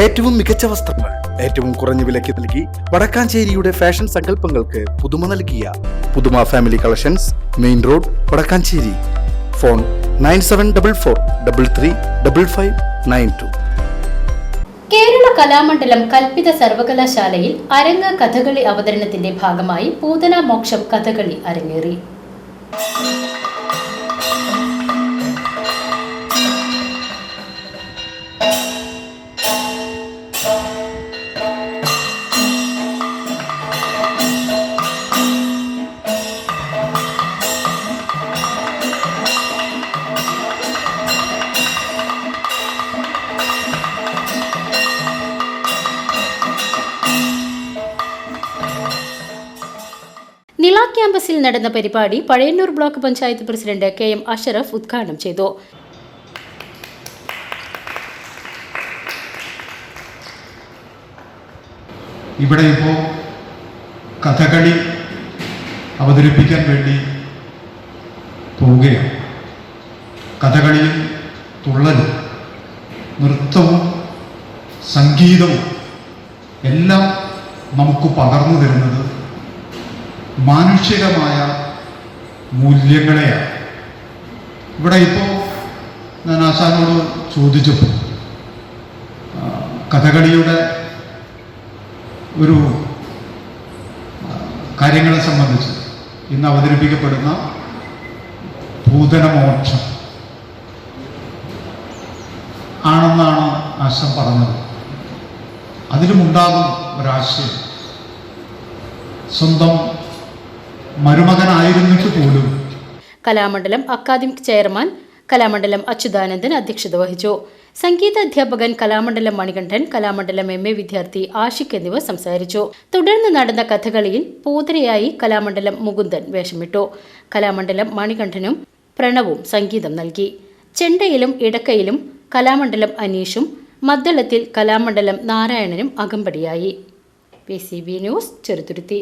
ഏറ്റവും മികച്ച വസ്ത്രങ്ങൾ ഏറ്റവും കുറഞ്ഞ വിലയ്ക്ക് നൽകി വടക്കാഞ്ചേരിയുടെ ഫാഷൻ സങ്കല്പങ്ങൾക്ക് പുതുമ നൽകിയ Puthuma family collections main road Vadakkanchery. Phone nine seven double four double three double five nine two. Kerala Kalamandalam കൽപ്പിത സർവകലാശാലയിൽ അരങ്ങ് കഥകളി അവതരണത്തിന്റെ ഭാഗമായി പൂതന മോക്ഷം കഥകളി അരങ്ങേറി. നിള ക്യാമ്പസിൽ നടന്ന പരിപാടി Pazhayannur block panchayat president K M Ashraf ഉദ്ഘാടനം ചെയ്തു. ഇവിടെ ഇപ്പോൾ കഥകളി അവതരിപ്പിക്കാൻ വേണ്ടി പോവുകയാണ്. കഥകളിയും തുള്ളലും നൃത്തവും സംഗീതവും എല്ലാം നമുക്ക് പകർന്നു തരുന്നത് മാനുഷികമായ മൂല്യങ്ങളെയാണ്. ഇവിടെ ഇപ്പോൾ ഞാൻ ആശാനോട് ചോദിച്ചപ്പോൾ കഥകളിയുടെ ഒരു കാര്യങ്ങളെ സംബന്ധിച്ച് ഇന്ന് അവതരിപ്പിക്കപ്പെടുന്ന ഭൂതനമോക്ഷം ആണെന്നാണ് ആശം പറഞ്ഞത്. അതിലുമുണ്ടാകും ഒരാശയം സ്വന്തം മരുമകനായിരുന്നിട്ട് പോലും. കലാമണ്ഡലം അക്കാദമിക് ചെയർമാൻ കലാമണ്ഡലം അച്യുതാനന്ദൻ അധ്യക്ഷത വഹിച്ചു. സംഗീത അധ്യാപകൻ കലാമണ്ഡലം മണികണ്ഠൻ കലാമണ്ഡലം എം എ വിദ്യാർത്ഥി ആഷിഖ് എന്നിവർ സംസാരിച്ചു. തുടർന്ന് നടന്ന കഥകളിയിൽ പൂതരയായി കലാമണ്ഡലം മുകുന്ദൻ വേഷമിട്ടു. കലാമണ്ഡലം മണികണ്ഠനും പ്രണവും സംഗീതം നൽകി. ചെണ്ടയിലും ഇടക്കയിലും കലാമണ്ഡലം അനീഷും മദ്ദളത്തിൽ കലാമണ്ഡലം നാരായണനും അകമ്പടിയായി. P C B news Cheruthuruthy.